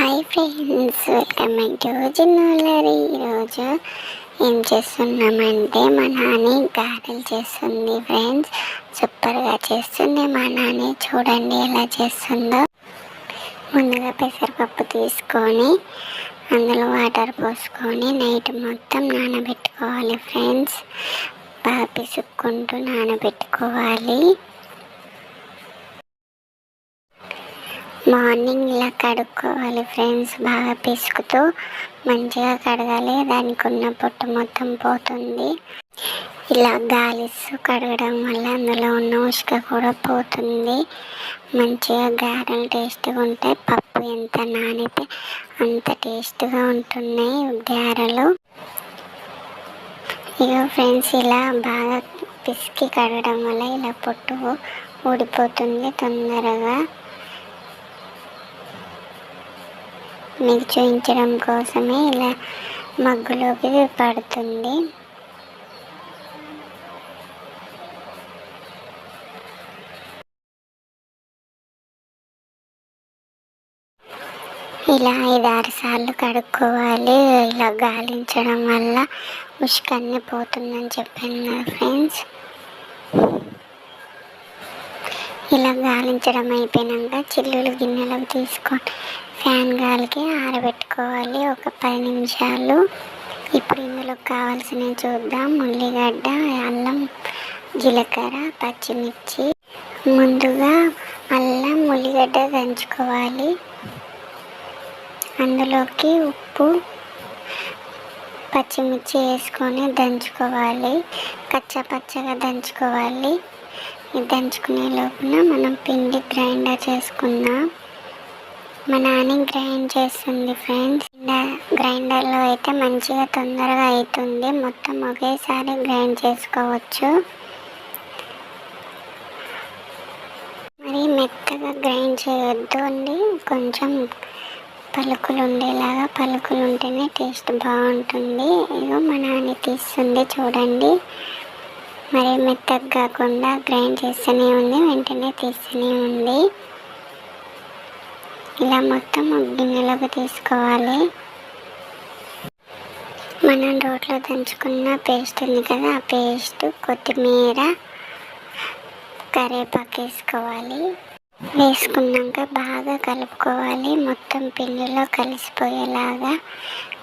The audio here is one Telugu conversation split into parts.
Hi friends welcome back to జిన్నోలరీ. ఈరోజు ఏం చేస్తున్నామంటే మా నాని గారెలు చేస్తుంది ఫ్రెండ్స్. సూపర్గా చేస్తుంది మా నాని. చూడండి ఎలా చేస్తుందో. ముందుగా పెసరపప్పు తీసుకొని అందులో వాటర్ పోసుకొని నైట్ మొత్తం నానబెట్టుకోవాలి ఫ్రెండ్స్. బాగా పిసుక్కుంటూ నానబెట్టుకోవాలి. మార్నింగ్ ఇలా కడుక్కోవాలి ఫ్రెండ్స్. బాగా పిసుకుతూ మంచిగా కడగాలి. దానికి ఉన్న పొట్టు మొత్తం పోతుంది. ఇలా గాలిస్తూ కడగడం వల్ల అందులో ఉన్న ఉష్క కూడా పోతుంది. మంచిగా గారెలు టేస్ట్గా ఉంటాయి. పప్పు ఎంత నానితే అంత టేస్ట్గా ఉంటున్నాయి గారెలు. ఇక ఫ్రెండ్స్ ఇలా బాగా పిసికి కడగడం వల్ల ఇలా పొట్టు ఊడిపోతుంది తొందరగా. మీకు చూపించడం కోసమే ఇలా మగ్గులోకి పడుతుంది. ఇలా ఐదారు సార్లు కడుక్కోవాలి. ఇలా గాలించడం వల్ల ఉష్కన్ని పోతుందని చెప్పాను నా ఫ్రెండ్స్. ఇలా గాలించడం అయిపోయినాక చిల్లులు గిన్నెలకు తీసుకొని ఫ్యాన్ గాలికి ఆరబెట్టుకోవాలి. ఒక పది నిమిషాలు. ఇప్పుడు ఇందులో కావాల్సినవి చూద్దాం. ఉల్లిగడ్డ అల్లం జీలకర్ర పచ్చిమిర్చి. ముందుగా అల్లం ఉల్లిగడ్డ దంచుకోవాలి. అందులోకి ఉప్పు పచ్చిమిర్చి వేసుకొని దంచుకోవాలి. కచ్చా పచ్చగా దంచుకోవాలి. దంచుకునే లోపల మనం పిండి గ్రైండర్ చేసుకుందాం. మా నాని గ్రైండ్ చేస్తుంది ఫ్రెండ్స్. గ్రైండర్లో అయితే మంచిగా తొందరగా అవుతుంది మొత్తం ఒకేసారి గ్రైండ్ చేసుకోవచ్చు. మరి మెత్తగా గ్రైండ్ చేయొద్దు అండి. కొంచెం పలుకులు ఉండేలాగా పలుకులు ఉంటేనే టేస్ట్ బాగుంటుంది. ఇదిగో మా నాని తీస్తుంది చూడండి. మరి మెత్తగా కాకుండా గ్రైండ్ చేస్తూనే ఉంది వెంటనే తీస్తూనే ఉంది. ఇలా మొత్తం గిన్నెలోకి తీసుకోవాలి. మనం రోట్లో దంచుకున్న పేస్ట్ ఉంది కదా ఆ పేస్ట్ కొత్తిమీర కరివేపాకు వేసుకోవాలి. వేసుకున్నాక బాగా కలుపుకోవాలి. మొత్తం పిండిలో కలిసిపోయేలాగా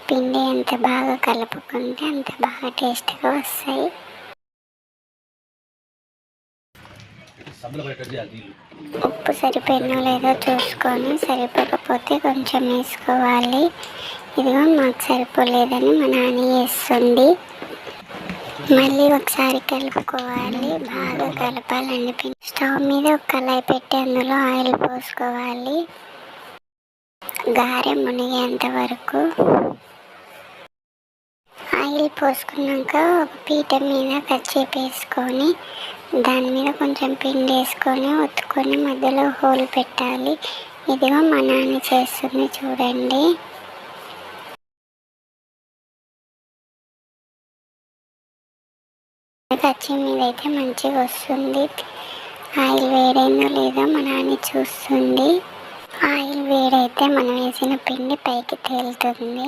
పిండి ఎంత బాగా కలుపుకుంటే అంత బాగా టేస్ట్గా వస్తాయి. ఉప్పు సరిపోయినో లేదో చూసుకొని సరిపోకపోతే కొంచెం వేసుకోవాలి. ఇదిగో మాకు సరిపోలేదని మా నాన్న వేస్తుంది మళ్ళీ ఒకసారి కలుపుకోవాలి. బాగా కలపాలండి. స్టవ్ మీద ఒక కళాయి పెట్టి అందులో ఆయిల్ పోసుకోవాలి. గారె మునిగేంత వరకు. ఆయిల్ పోసుకున్నాక ఒక పీట మీద కచ్చేపు వేసుకొని దాని మీద కొంచెం పిండి వేసుకొని ఒత్తుకొని మధ్యలో హోల్ పెట్టాలి. ఇదిగో మా నాన్న చేస్తుంది చూడండి. పచ్చి మీద అయితే మంచిగా వస్తుంది. ఆయిల్ వేడైందో లేదో మా నాన్న చూస్తుంది. ఆయిల్ వేడైతే మనం వేసిన పిండి పైకి తేలుతుంది.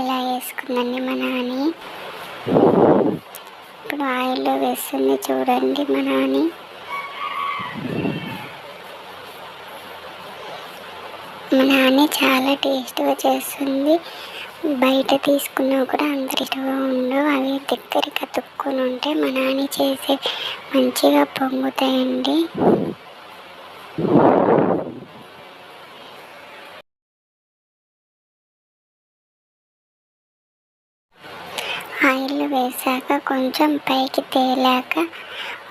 ఇలా వేసుకుందండి మా నాని. ఇప్పుడు ఆయిల్ వేస్తుంది చూడండి మా నాని. మా నాని చాలా టేస్ట్గా చేస్తుంది. బయట తీసుకున్నా కూడా అంత ఉండవు. అవి దగ్గరికి అతుక్కొని ఉంటే మా నాని చేసే మంచిగా పొంగుతాయండి. ఆయిల్ వేసాక కొంచెం పైకి తేలాక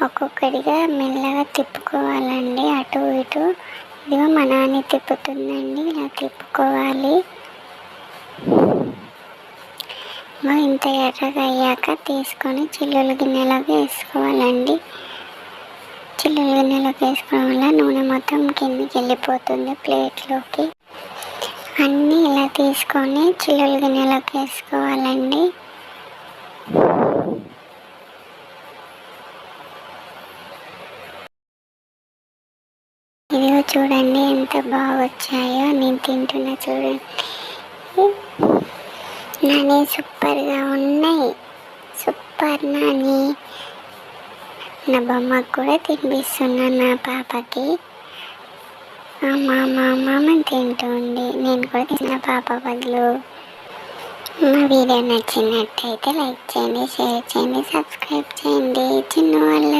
ఒక్కొక్కటిగా మెల్లగా తిప్పుకోవాలండి. అటు ఇటు. ఇదిగో మా నాని తిప్పుతుందండి. ఇలా తిప్పుకోవాలి. ఇంత ఎర్రగా అయ్యాక తీసుకొని చిల్లులు గిన్నెలోకి వేసుకోవాలండి. చిల్లులు గిన్నెలోకి వేసుకోవడం వల్ల నూనె మొత్తం కిందికి వెళ్ళిపోతుంది ప్లేట్లోకి. అన్నీ ఇలా తీసుకొని చిల్లులు గిన్నెలోకి వేసుకోవాలండి. ఇదిగో చూడండి ఎంత బాగా వచ్చాయో నేను తింటున్నా చూడండి. నాని సూపర్గా ఉన్నాయి. సూపర్ నాని. నా బొమ్మకు కూడా తినిపిస్తున్నా నా పాపకి. అమ్మ అమ్మ తింటుంది నేను కూడా తిన్న పాప బదులు మా వీడియో నచ్చినట్టయితే లైక్ చేయండి షేర్ చేయండి సబ్స్క్రైబ్ చేయండి. చిన్న వాళ్ళ